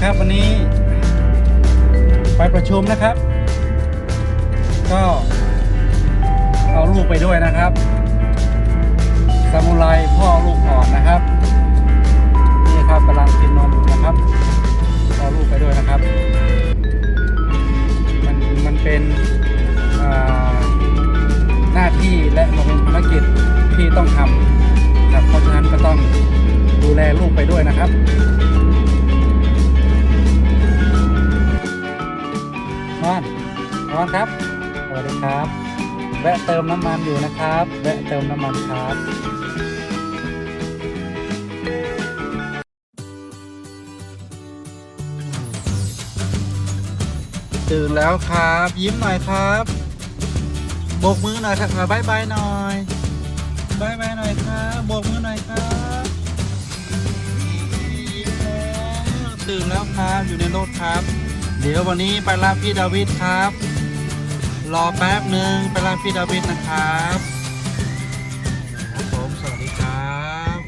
นะครับ วันนี้ ไปประชุมนะครับ ก็เอาลูกไปด้วยนะครับซามูไรพ่อลูกอ่อนนะครับ นี่ครับกำลังกินนมอยู่นะครับเอาลูกไปด้วยนะครับ มันมันเป็นหน้าที่และมันเป็นภารกิจที่ต้องทำครับเพราะฉะนั้นก็ต้องดูแลลูกไปด้วยนะครับ นอนนอนครับสวัสดีครับ แวะเติมน้ำมันอยู่นะครับ แวะเติมน้ำมันครับตื่นแล้วครับ ยิ้มหน่อยครับโบกมือหน่อยครับบายบายหน่อยบายบายหน่อยครับโบกมือหน่อยครับตื่นแล้วครับอยู่ในรถครับ เดี๋ยววันนี้ไปรับพี่ดาวิดครับ รอแป๊บหนึ่งไปรับพี่ดาวิดนะครับครับผมสวัสดีครับ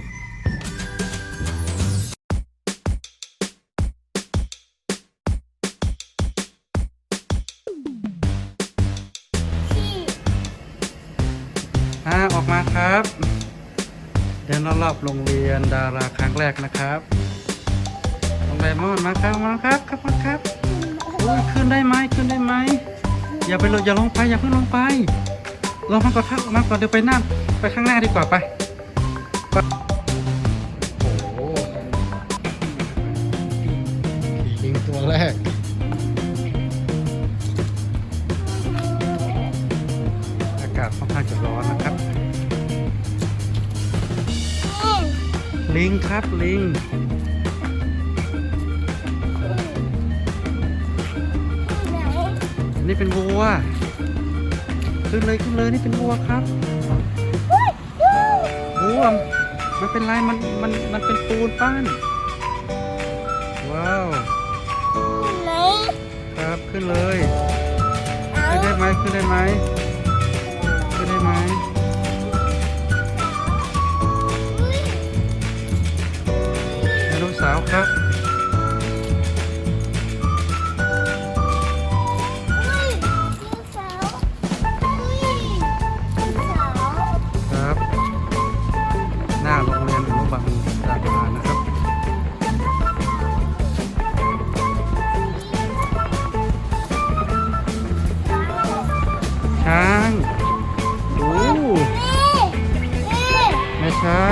อ่าออกมาครับ เดินรอบๆโรงเรียนดาราครั้งแรกนะครับโรงเรียนมอนมาครับมาครับครับมาครับ โอ้ยขึ้นได้ไหมขึ้นได้ไหมอย่าไปลงอย่าลงไปอย่าเพิ่งลงไปลงมาก่อนครับมาก่อนเดี๋ยวไปนั่งไปข้างหน้าดีกว่าไปไปโอ้โหลิงตัวแรกอากาศค่อนข้างจะร้อนนะครับ ลิงครับลิง นนี้เป็นวัว ขึ้นเลยขึ้นเลยนี่เป็นวัวครับวัวมันเป็นไรมันมันมันเป็นปูนปั้น ว้าวครับขึ้นเลย ขึ้นได้ไหมขึ้นได้ไหม บาลดารานะครับช้างโอ้ไม่ใช่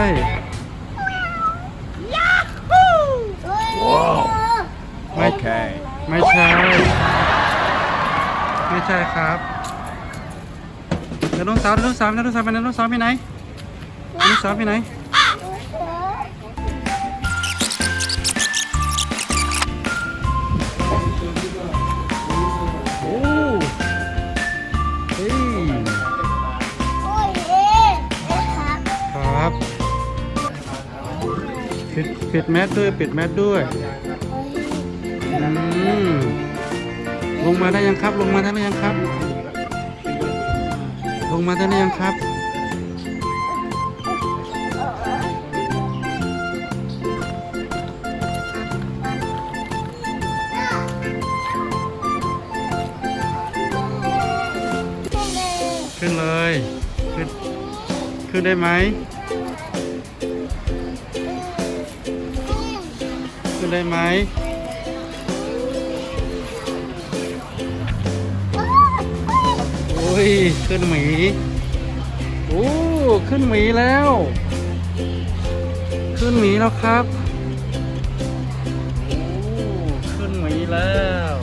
ไม่ Okay. ไม่ใช่ ไม่ใช่ครับไดโนเสาร์ไดโนเสาร์ไดโนเสาร์ไปไดโนเสาร์ไปไหนไดโนเสาร์ไปไหน ปิดแมสด้วยปิดแมสด้วยอืมลงมาได้ยังครับ ลงมาได้หรือยังครับ ลงมาได้หรือยังครับขึ้นเลย ขึ้น ขึ้นได้ไหม ขึ้นได้ไหมโอ้ย ขึ้นหมีโอ้ขึ้นหมีแล้ว ขึ้นหมีแล้วครับโอ้ขึ้นหมีแล้ว